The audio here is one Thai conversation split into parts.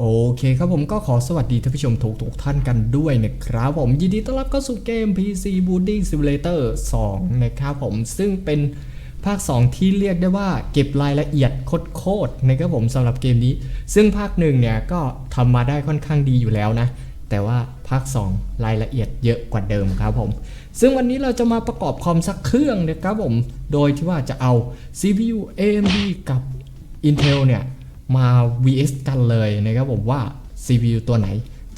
โอเคครับผมก็ขอสวัสดีท่านผู้ชมทุกทุกๆท่านกันด้วยนะครับผมยินดีต้อนรับเข้าสู่เกม PC Building Simulator 2 นะครับผมซึ่งเป็นภาค 2 ที่เรียกได้ว่าเก็บรายละเอียดโคตรๆนะครับผมสำหรับเกมนี้ ซึ่งภาคหนึ่งเนี่ยก็ทำมาได้ค่อนข้างดีอยู่แล้วนะ แต่ว่าภาค 2 รายละเอียดเยอะกว่าเดิมครับผม ซึ่งวันนี้เราจะมาประกอบคอมสักเครื่องนะครับผม โดยที่ว่าจะเอา CPU AMD กับ Intel เนี่ย มา vs กันเลยนะครับผมว่า CPU ตัวไหน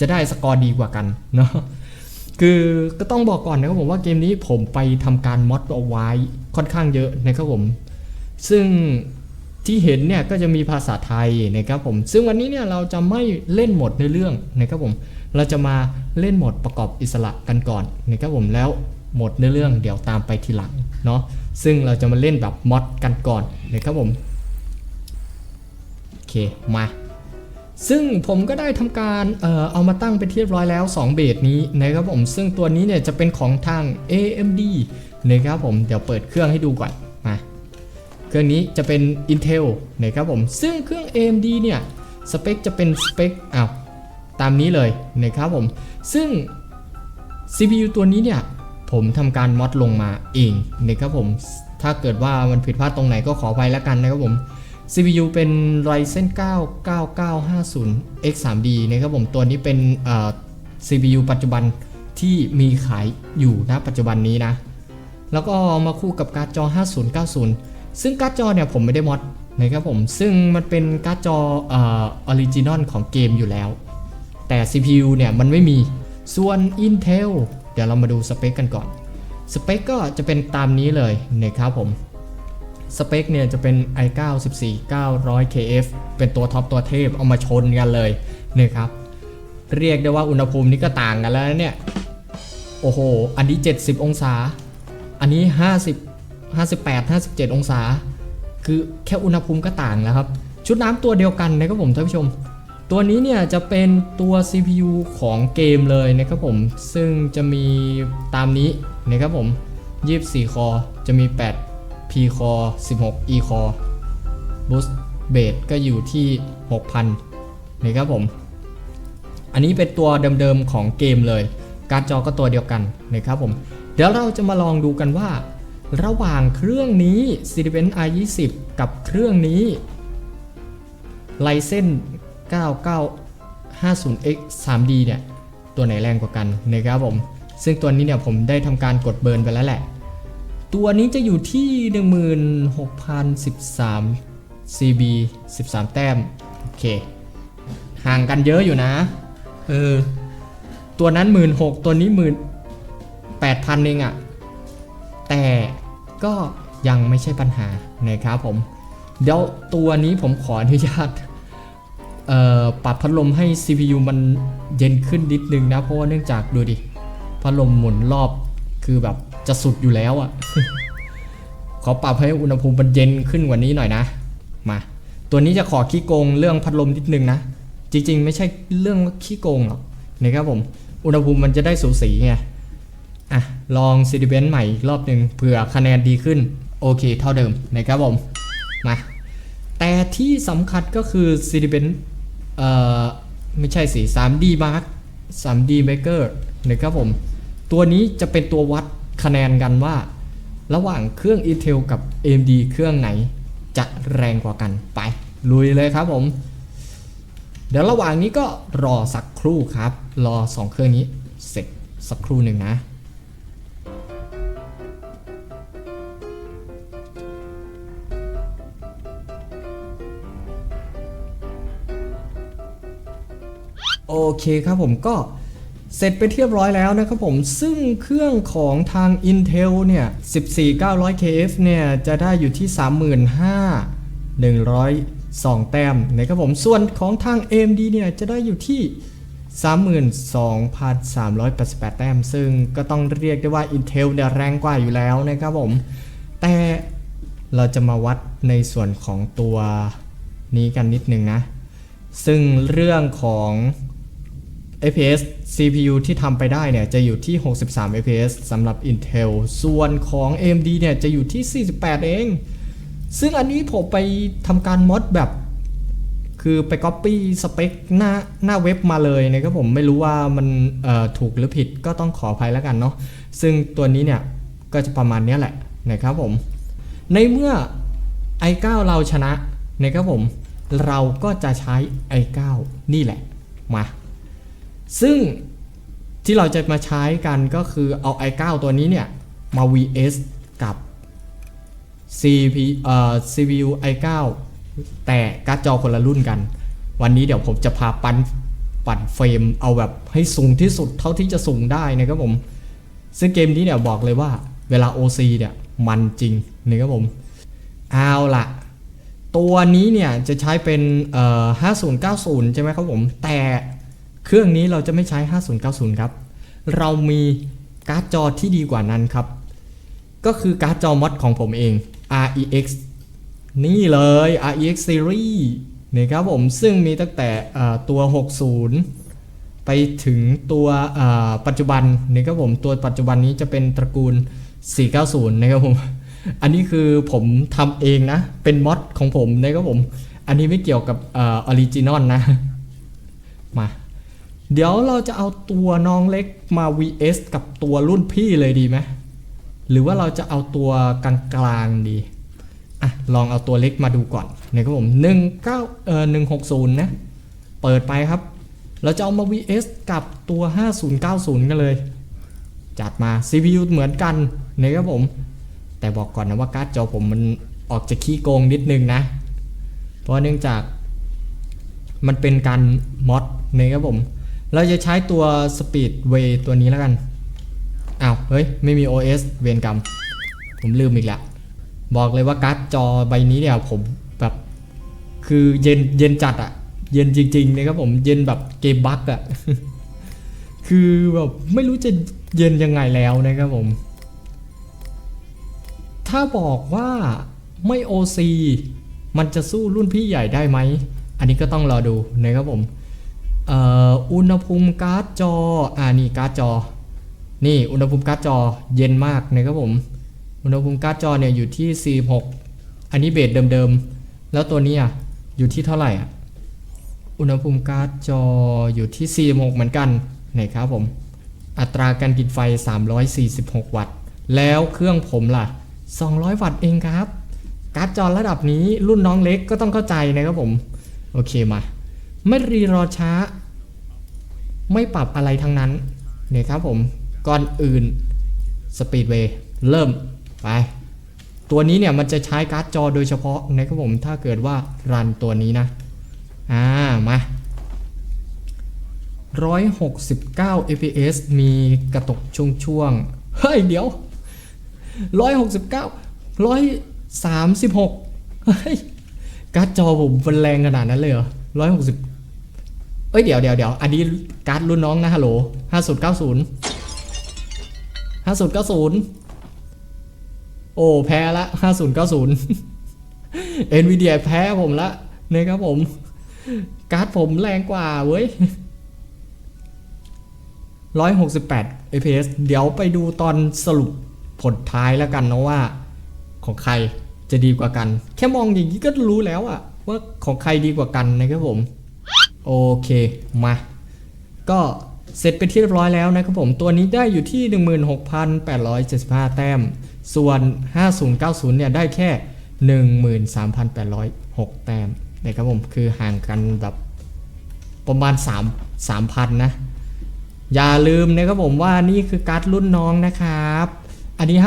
จะได้สกอร์ดีกว่ากันเนาะคือก็ต้องบอกก่อนนะครับผมว่าเกมนี้ผมไปทำการมอดเอาไว้ค่อนข้างเยอะนะครับผม ซึ่งที่เห็นเนี่ยก็จะมีภาษาไทยนะครับผม ซึ่งวันนี้เนี่ยเราจะไม่เล่นหมดในเรื่องนะครับผม เราจะมาเล่นหมดประกอบอิสระกันก่อนนะครับผมแล้วหมดในเรื่องเดี๋ยวตามไปทีหลังเนาะซึ่งเราจะมาเล่นแบบมอดกันก่อนนะครับผม เค มา ซึ่งผมก็ได้ทำการเอ่อเอามาตั้งเป็นที่เรียบร้อยแล้ว 2 เบสนี้นะครับผม ซึ่งตัวนี้เนี่ยจะเป็นของทาง AMD นะครับผม เดี๋ยวเปิดเครื่องให้ดูก่อน มา เครื่องนี้จะเป็น Intel นะครับผม ซึ่งเครื่อง AMD เนี่ยสเปคจะเป็นสเปคอ้าวตามนี้เลยนะครับผม ซึ่ง CPU ตัวนี้เนี่ยผมทำการมอดลงมาเองนะครับผม ถ้าเกิดว่ามันผิดพลาดตรงไหนก็ขอไปแล้วกันนะครับผม CPU เป็น Ryzen 9 9950 X3D นะครับผมตัวนี้เป็น CPU ปัจจุบันที่มีขายอยู่ณปัจจุบันนี้นะ แล้วก็มาคู่กับการ์ดจอ 5090 ซึ่งการ์ดจอเนี่ยผมไม่ได้มอดนะครับผม ซึ่งมันเป็นการ์ดจอออออริจินอลของเกมอยู่แล้ว แต่ CPU เนี่ยมันไม่มี ส่วน Intel เดี๋ยวเรามาดูสเปคกันก่อน สเปคก็จะเป็นตามนี้เลยนะครับผม สเปคเนี่ยจะเป็น i9 14 900 KF เป็นตัวท็อปตัวเทพเอามาชนกันเลยนะครับ เรียกได้ว่าอุณหภูมินี่ก็ต่างกันแล้วเนี่ย โอ้โห อันนี้ 70 องศา อันนี้ 50 58 57 องศา คือแค่อุณหภูมิก็ต่างแล้วครับ ชุดน้ำตัวเดียวกันนะครับผมท่านผู้ชม ตัวนี้เนี่ยจะเป็นตัว CPU ของเกมเลยนะครับผม ซึ่งจะมีตามนี้นะครับผม 24 คอ จะมี 8 P core 16 E core boost base ก็อยู่ที่ 6,000นะครับผม อันนี้เป็นตัวเดิมๆของเกมเลย การจอก็ตัวเดียวกันนะครับผม เดี๋ยวเราจะมาลองดูกันว่า ระหว่างเครื่องนี้ Cinebench i20 กับเครื่องนี้ Ryzen 9950X 3D เนี่ย ตัวไหนแรงกว่ากันนะครับผม ซึ่งตัวนี้เนี่ยผมได้ทำการกดเบิร์นไปแล้วแหละ ตัวนี้จะอยู่ที่ 16,013 CB 13 แต้ม โอเค ห่างกันเยอะอยู่นะ เออ ตัวนั้น 16,000 ตัวนี้18,000 เองอะแต่ก็ยังไม่ใช่ปัญหานะครับผม เดี๋ยวตัวนี้ผมขออนุญาตปรับพัดลมให้ CPU มันเย็นขึ้นนิดนึงนะ เพราะว่าเนื่องจากดูดิ พัดลมหมุนรอบคือแบบ จะสุดอยู่แล้วอะ่ะ ขอปรับให้อุณหภูมิมันเย็นขึ้นกว่านี้หน่อยนะ มา ตัวนี้จะขอขี้โกงเรื่องพัดลมนิดนึงนะ จริง ๆ ไม่ใช่เรื่องขี้โกงหรอกนะครับผม อุณหภูมิมันจะได้สูสีไง อะ ลองซีดีเบนใหม่อีกรอบหนึ่งเผื่อคะแนนดีขึ้น โอเค เท่าเดิมนะครับผม มา แต่ที่สำคัญก็คือซีดีเบนเอ่อ ไม่ใช่สิ 3D Mark 3D Maker นะครับผม ตัวนี้จะเป็นตัววัด คะแนนกันว่า ระหว่างเครื่อง Intel กับ AMD เครื่องไหนจะแรงกว่ากันไป ลุยเลยครับผม เดี๋ยวระหว่างนี้ก็รอสักครู่ครับ รอ 2 เครื่องนี้เสร็จสักครู่หนึ่งนะโอเคครับผมก็ เสร็จไปเรียบร้อยแล้วนะครับผมซึ่งเครื่องของทาง Intel เนี่ย 14900KF เนี่ย จะได้อยู่ที่ 35,102 แต้มนะครับผมส่วนของทาง AMD เนี่ย จะได้อยู่ที่ 32,388 แต้ม ซึ่งก็ต้องเรียกได้ว่า Intel เนี่ยแรงกว่าอยู่แล้วนะครับผม แต่เราจะมาวัดในส่วนของตัวนี้กันนิดนึงนะ ซึ่งเรื่องของ FPS CPU ที่ทำไปได้เนี่ยจะอยู่ที่ 63 FPS สำหรับ Intel ส่วนของ AMD เนี่ยจะอยู่ที่ 48 เอง ซึ่งอันนี้ผมไปทำการมอดแบบ คือไป Copy สเปคหน้าหน้าเว็บมาเลยนะครับผมไม่รู้ว่ามันถูกหรือผิดก็ต้องขออภัยแล้วกันเนาะซึ่งตัวนี้เนี่ยก็จะประมาณนี้แหละนะครับผม ในเมื่อ i9 เราชนะนะครับผม เราก็จะใช้ i9 นี่แหละมา ซึ่งที่เราจะมาใช้กันก็คือเอา i9 ตัวนี้เนี่ย มา vs กับ CP เอ่อ CPU i9 แต่การ์ดจอคนละรุ่นกัน วันนี้เดี๋ยวผมจะพาปันปั่นเฟรมเอาแบบให้สูงที่สุดเท่าที่จะสูงได้นะครับผม ซึ่งเกมนี้เนี่ยบอกเลยว่าเวลา OC เนี่ยมันจริงนะครับผม เอาละตัวนี้เนี่ยจะใช้เป็นเอ่อ5090 ใช่ไหมครับผม แต่ เครื่องนี้เราจะไม่ใช้ 5090 ครับ เรามีการ์ดจอที่ดีกว่านั้นครับ ก็คือการ์ดจอมอดของผมเอง REX นี่เลย REX Series นะครับผม ซึ่งมีตั้งแต่ตัว 60 ไปถึงตัวปัจจุบันนะครับผม ตัวปัจจุบันนี้จะเป็นตระกูล 490 นะครับผม อันนี้คือผมทำเองนะ เป็นมอดของผมนะครับผม อันนี้ไม่เกี่ยวกับออริจินอลนะ มา เดี๋ยวเราจะเอาตัวน้องเล็กมา vs กับตัวรุ่นพี่เลยดีไหมหรือว่าเราจะเอาตัวกลางๆดี อะ ลองเอาตัวเล็กมาดูก่อนนะครับผม19เอ่อ160 นะ เปิดไปครับ เราจะเอามา vs กับตัว 5090 กันเลย จัดมา CPU เหมือนกันนะครับผม แต่บอกก่อนนะว่าการ์ดจอผมมันออกจะขี้โกงนิดนึงนะ เพราะเนื่องจากมันเป็นการมอดนะครับผม เราจะใช้ตัว Speedway ตัวนี้แล้วกันอ้าว เฮ้ย ไม่มี OS เวรกรรม ผมลืมอีกแล้ว บอกเลยว่าการ์ดจอใบนี้เนี่ยผมแบบ คือเย็นเย็นจัดอะเย็นจริงๆนะครับผมเย็นแบบเกมบั๊กอะคือแบบไม่รู้จะเย็นยังไงแล้วนะครับผม ถ้าบอกว่าไม่ OC มันจะสู้รุ่นพี่ใหญ่ได้ไหม อันนี้ก็ต้องรอดูนะครับผม อุณหภูมิการ์ดจอ อ่านี่การ์ดจอ นี่อุณหภูมิการ์ดจอเย็นมากนะครับผม อุณหภูมิการ์ดจอเนี่ยอยู่ที่ 46 อันนี้เบสเดิมๆ แล้วตัวนี้อะอยู่ที่เท่าไหร่อะ อุณหภูมิการ์ดจออยู่ที่ 46 เหมือนกันนะครับผม อัตราการกินไฟ 346 วัตต์ แล้วเครื่องผมล่ะ 200 วัตต์เองครับ การ์ดจอระดับนี้รุ่นน้องเล็กก็ต้องเข้าใจนะครับผม โอเคมา ไม่รีรอช้า ไม่ปรับอะไรทั้งนั้นเนี่ยครับผมก่อนอื่น Speedway เริ่มไปตัวนี้เนี่ยมันจะใช้การ์ดจอโดยเฉพาะนะครับผมถ้าเกิดว่ารันตัวนี้นะ อ่า มา 169 fps มีกระตุกช่วงๆเฮ้ย เดี๋ยว 169 136 เฮ้ย การ์ดจอผมมันแรงขนาดนั้นเลยเหรอ 160 เอ้ยเดี๋ยวเดี๋ยวเดี๋ยวอันนี้การ์ดรุ่นน้องนะฮัลโหล5090 5090โอ้ แพ้ละ5090 NVIDIA แพ้ผมละนะครับผม การ์ดผมแรงกว่าเว้ย168 fps เดี๋ยวไปดูตอนสรุปผลท้ายแล้วกันนะว่า ของใครจะดีกว่ากัน แค่มองอย่างนี้ก็รู้แล้วอะว่าของใครดีกว่ากันนะครับผม โอเคมา ก็เสร็จเป็นที่เรียบร้อยแล้วนะครับผมตัวนี้ได้อยู่ที่ 16,875 แต้ม ส่วน 5090 เนี่ยได้แค่ 13,806 แต้มนะครับผมคือห่างกันแบบประมาณ 3 3,000 นะ อย่าลืมนะครับผมว่านี่คือการ์ดรุ่นน้องนะครับ อันนี้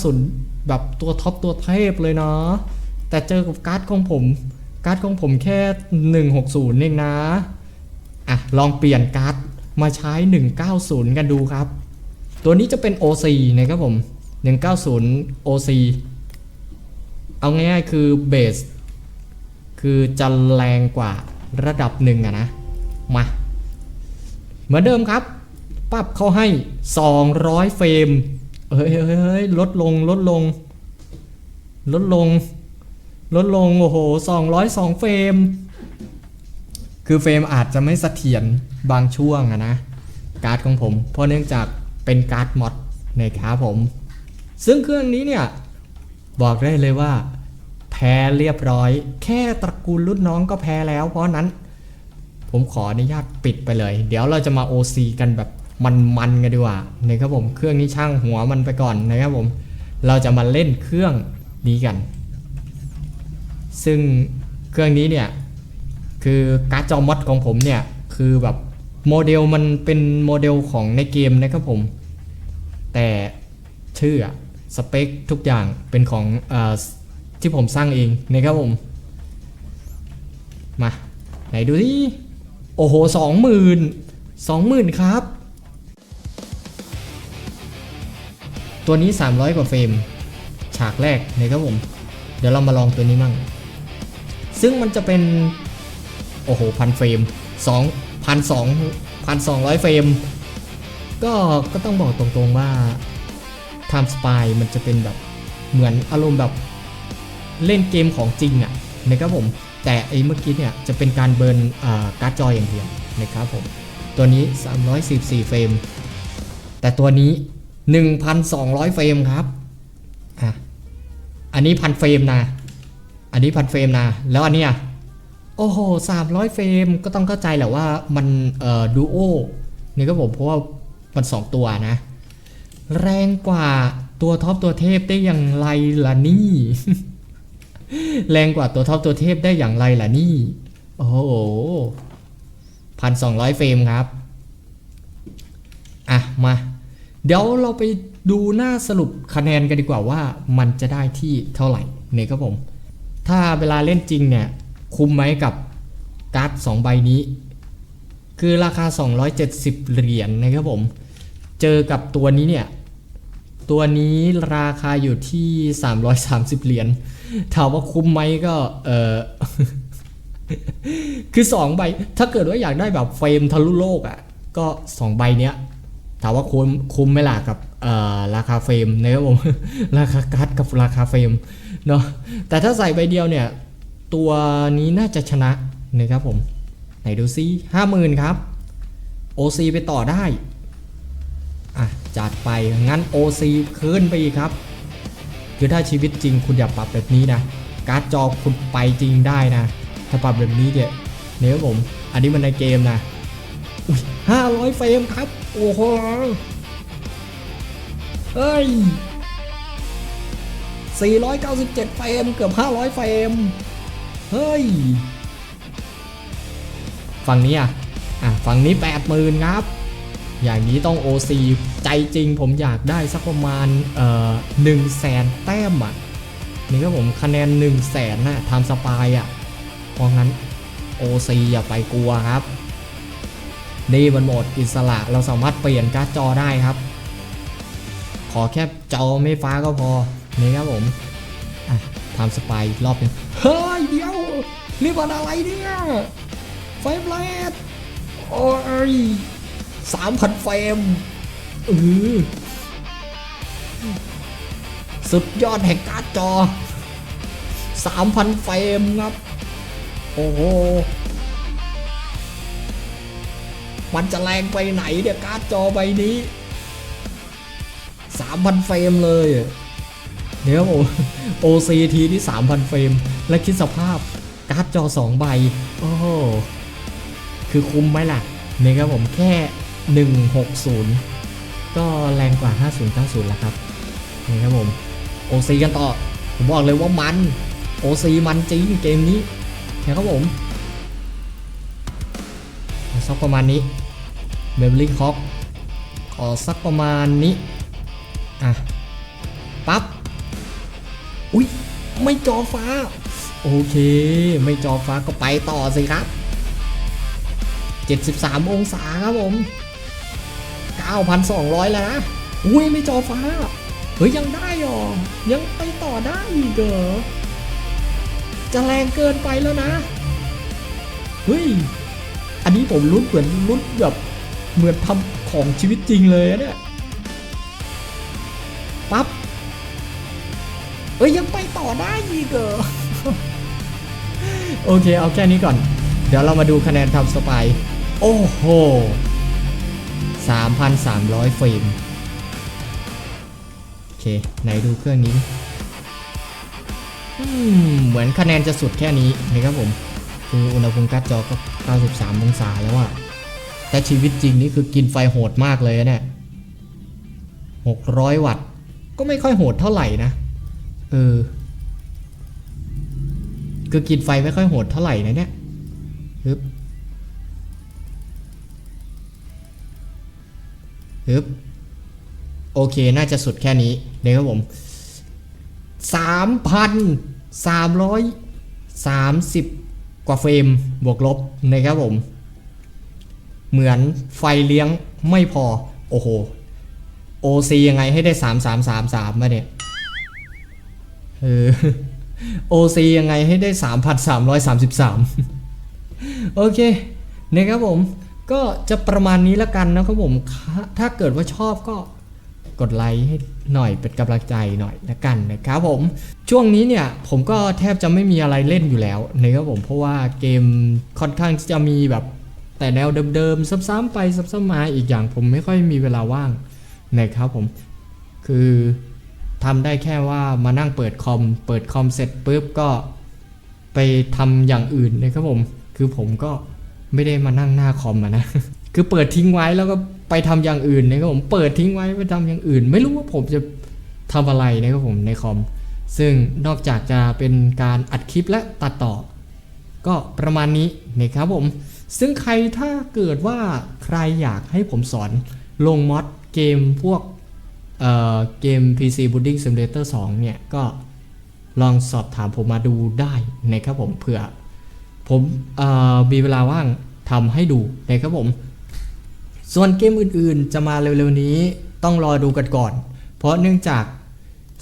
5090 แบบตัวท็อปตัวเทพเลยเนาะแต่เจอกับการ์ดของผม การ์ดของผมแค่ 160 เองนะ อะ ลองเปลี่ยนการ์ดมาใช้ 190 กันดูครับ ตัวนี้จะเป็น OC นะครับผม 190 OC เอาง่ายๆคือเบสคือจะแรงกว่าระดับหนึ่งอะนะ มา เหมือนเดิมครับปรับเขาให้ 200 เฟรมเฮ้ยเฮ้ยเฮ้ยลดลงลดลง ลดลง ลดลง โอ้โห 202 เฟรม คือเฟรมอาจจะไม่เสถียรบางช่วงอะนะ การ์ดของผม เพราะเนื่องจากเป็นการ์ดมอดนะครับผม ซึ่งเครื่องนี้เนี่ย บอกได้เลยว่า แพ้เรียบร้อย แค่ตระกูลรุ่นน้องก็แพ้แล้ว เพราะนั้น ผมขออนุญาตปิดไปเลย เดี๋ยวเราจะมา OC กันแบบมันๆกันดีกว่านะครับผม เครื่องนี้ช่างหัวมันไปก่อนนะครับผม เราจะมาเล่นเครื่องนี้กัน ซึ่งเครื่องนี้เนี่ยคือการ์ดจอมอดของผมเนี่ยคือแบบโมเดลมันเป็นโมเดลของในเกมนะครับผม แต่ชื่ออะสเปคทุกอย่างเป็นของออที่ผมสร้างเองนะครับผม มา ไหนดูที่โอ้โหสองหมื่นสองหมื่นครับ ตัวนี้ 300 กว่าเฟรม ฉากแรกนะครับผม เดี๋ยวเรามาลองตัวนี้มั่ง ซึ่งมันจะเป็น โอ้โหพันเฟรมสองพันสองพันสองร้อยเฟรม ก็ก็ต้องบอกตรงๆว่า Time Spy มันจะเป็นแบบเหมือนอารมณ์แบบเล่นเกมของจริงอะนะครับผม แต่ไอ้เมื่อกี้เนี่ยจะเป็นการเบิร์นการ์ดจออย่างเดียวนะครับผม ตัวนี้ 314 เฟรม แต่ตัวนี้ 1,200 เฟรมครับ อะ อันนี้พันเฟรมนะ อันนี้พันเฟรมนะ แล้วอันเนี้ยโอ้โห300เฟรมก็ต้องเข้าใจแหละว่ามันเอ่อดูโอนี่ก็ผมเพราะว่ามัน2ตัวนะ แรงกว่าตัวท็อปตัวเทพได้อย่างไรล่ะนี่ แรงกว่าตัวท็อปตัวเทพได้อย่างไรล่ะนี่ โอ้โหพันสองร้อยเฟรมครับ อะ มา เดี๋ยวเราไปดูหน้าสรุปคะแนนกันดีกว่าว่ามันจะได้ที่เท่าไหร่เนี่ยครับผม ถ้าเวลาเล่นจริงเนี่ยคุ้มไหมกับการ์ด2ใบนี้ คือราคา 270 เหรียญนะครับผม เจอกับตัวนี้เนี่ย ตัวนี้ราคาอยู่ที่ 330 เหรียญถามว่าคุ้มไหมก็เออคือ2ใบ ถ้าเกิดว่าอยากได้แบบเฟรมทะลุโลกอะ่ะ ก็ 2 ใบเนี้ย ถามว่าคุ้มคุ้มไหมล่ะกับ ราคาเฟรมนะครับผมราคาการ์ดกับราคาเฟรมเนาะแต่ถ้าใส่ใบเดียวเนี่ย ตัวนี้น่าจะชนะนะครับผม ไหนดูซิห้าหมื่นครับ OC ไปต่อได้ อะ จัดไป งั้น OC ขึ้นไปอีกครับ คือถ้าชีวิตจริงคุณอย่าปรับแบบนี้นะ การ์ดจอคุณไปจริงได้นะ ถ้าปรับแบบนี้เนี่ยเนี่ยครับผม อันนี้มันในเกมนะห้าร้อยเฟรมครับ โอ้โห เฮ้ย 497 เฟรม เกือบ 500 เฟรม เฮ้ย ฝั่งนี้อะ อะ ฝั่งนี้ 80,000 ครับ อย่างนี้ต้อง OC ใจจริงผมอยากได้สักประมาณ เอ่อ1แสนแต้มอะ นี่ก็ผมคะแนน 1 0 0 0 0แสนน่ะทำสปายอะ เพราะงั้น OC อย่าไปกลัวครับนี่มันโหมดอิสระเราสามารถเปลี่ยนการ์ดจอได้ครับ ขอแค่จอไม่ฟ้าก็พอนี่ครับผมอะทำสปายรอบหนึงเฮ้ยเดี๋ยวนี่มันอะไรเนี่ยไฟแลตโอ้ยสามพันเฟรมเออสุดยอดแห่งการ์ดจอสามพันเฟรมครับ โอ้โหมันจะแรงไปไหนเนี่ยการ์ดจอใบนี้ 3,000 เฟรมเลยเดี๋ยวผม OCT ที่ 3,000 เฟรม และคิดสภาพการ์ดจอ 2 ใบ โอ้คือคุ้มไหมล่ะเนี่ยครับผมแค่ 160 ก็แรงกว่า 5090 แล้วครับนี่ครับผม OC กันต่อ ผมบอกเลยว่ามัน OC มันจริงเกมนี้นะครับผมสักประมาณนี้เบเบอรี่คอกขอสักประมาณนี้ อะปั๊บอุ้ยไม่จอฟ้า โอเค ไม่จอฟ้าก็ไปต่อสิครับ 73 องศาครับผม 9,200 แล้วนะอุ้ยไม่จอฟ้า เฮ้ย ยังได้หรอ ยังไปต่อได้อีกเหรอ จะแรงเกินไปแล้วนะ เฮ้ย อันนี้ผมลุ้นเหมือนลุ้นแบบเหมือนทำของชีวิตจริงเลยเนี่ย ปั๊บเอ้ยยังไปต่อได้อีกเหรอโอเคเอาแค่นี้ก่อน เดี๋ยวเรามาดูคะแนนทำสปายโอ้โห 3,300เฟรมโอเค ไหนดูเครื่องนี้เหมือนคะแนนจะสุดแค่นี้นะครับผม คืออุณหภูมิการ์ดจอก็ 93 องศาแล้วอะแต่ชีวิตจริงนี่คือกินไฟโหดมากเลยอะเนี่ย600 วัตต์ ก็ไม่ค่อยโหดเท่าไหร่นะ เออ คือกินไฟไม่ค่อยโหดเท่าไหร่นะเนี่ยฮึบฮึบโอเค น่าจะสุดแค่นี้นะครับผม3,330กว่าเฟรมบวกลบนะครับผม เหมือนไฟเลี้ยงไม่พอ โอ้โห OC ยังไงให้ได้ 3333มาเนี่ยเออ OC ยังไงให้ได้ 3,333 โอเคนะครับผม ก็จะประมาณนี้ล้วกันนะครับผม ถ้าเกิดว่าชอบก็กดไลค์ให้หน่อยเป็นกำลังใจหน่อยละกันนะครับผม ช่วงนี้เนี่ยผมก็แทบจะไม่มีอะไรเล่นอยู่แล้วนะครับผมเพราะว่าเกมค่อนข้างจะมีแบบแต่แนวเดิมๆซ้ำๆไปซ้ำๆมาอีกอย่างผมไม่ค่อยมีเวลาว่าง นะครับผม คือทำได้แค่ว่ามานั่งเปิดคอม เปิดคอมเสร็จปุ๊บก็ไปทำอย่างอื่นนะครับผม คือผมก็ไม่ได้มานั่งหน้าคอมอะนะ คือเปิดทิ้งไว้แล้วก็ไปทำอย่างอื่นนะครับผม เปิดทิ้งไว้ไปทำอย่างอื่น ไม่รู้ว่าผมจะทำอะไรนะครับผมในคอม ซึ่งนอกจากจะเป็นการอัดคลิปและตัดต่อ ก็ประมาณนี้นะครับผม ซึ่งใครถ้าเกิดว่าใครอยากให้ผมสอนลงมอด เกมพวกเเกม PC Building Simulator 2 เนี่ย ก็ลองสอบถามผมมาดูได้นะครับผมเผื่อ ผมเออมีเวลาว่างทำให้ดูนะครับผม ส่วนเกมอื่นๆจะมาเร็วๆนี้ต้องรอดูกันก่อน เพราะเนื่องจาก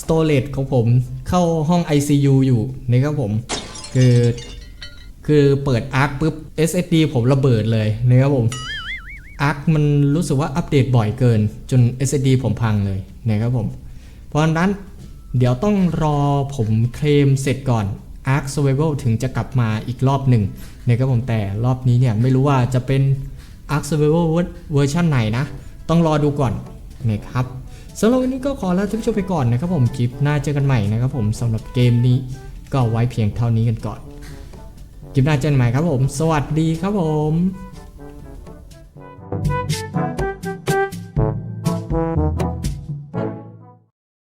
storage ของผมเข้าห้อง ICU อยู่นะครับผม คือคือเปิด Arc ปุ๊บ SSD ผมระเบิดเลยนะครับผม Arc มันรู้สึกว่าอัปเดตบ่อยเกินจน SSD ผมพังเลยนะครับผม เพราะฉะนั้นเดี๋ยวต้องรอผมเคลมเสร็จก่อน Arc Survival ถึงจะกลับมาอีกรอบหนึ่งนะครับผมแต่รอบนี้เนี่ยไม่รู้ว่าจะเป็น Arc Survival เวอร์ชันไหนนะ ต้องรอดูก่อนนะครับสำหรับวันนี้ก็ขอลาท่านผู้ชมไปก่อนนะครับผมคลิปหน้าเจอกันใหม่นะครับผมสำหรับเกมนี้ก็ไว้เพียงเท่านี้กันก่อนคลิปหน้าเจอกันใหม่ครับผม สวัสดีครับผม Música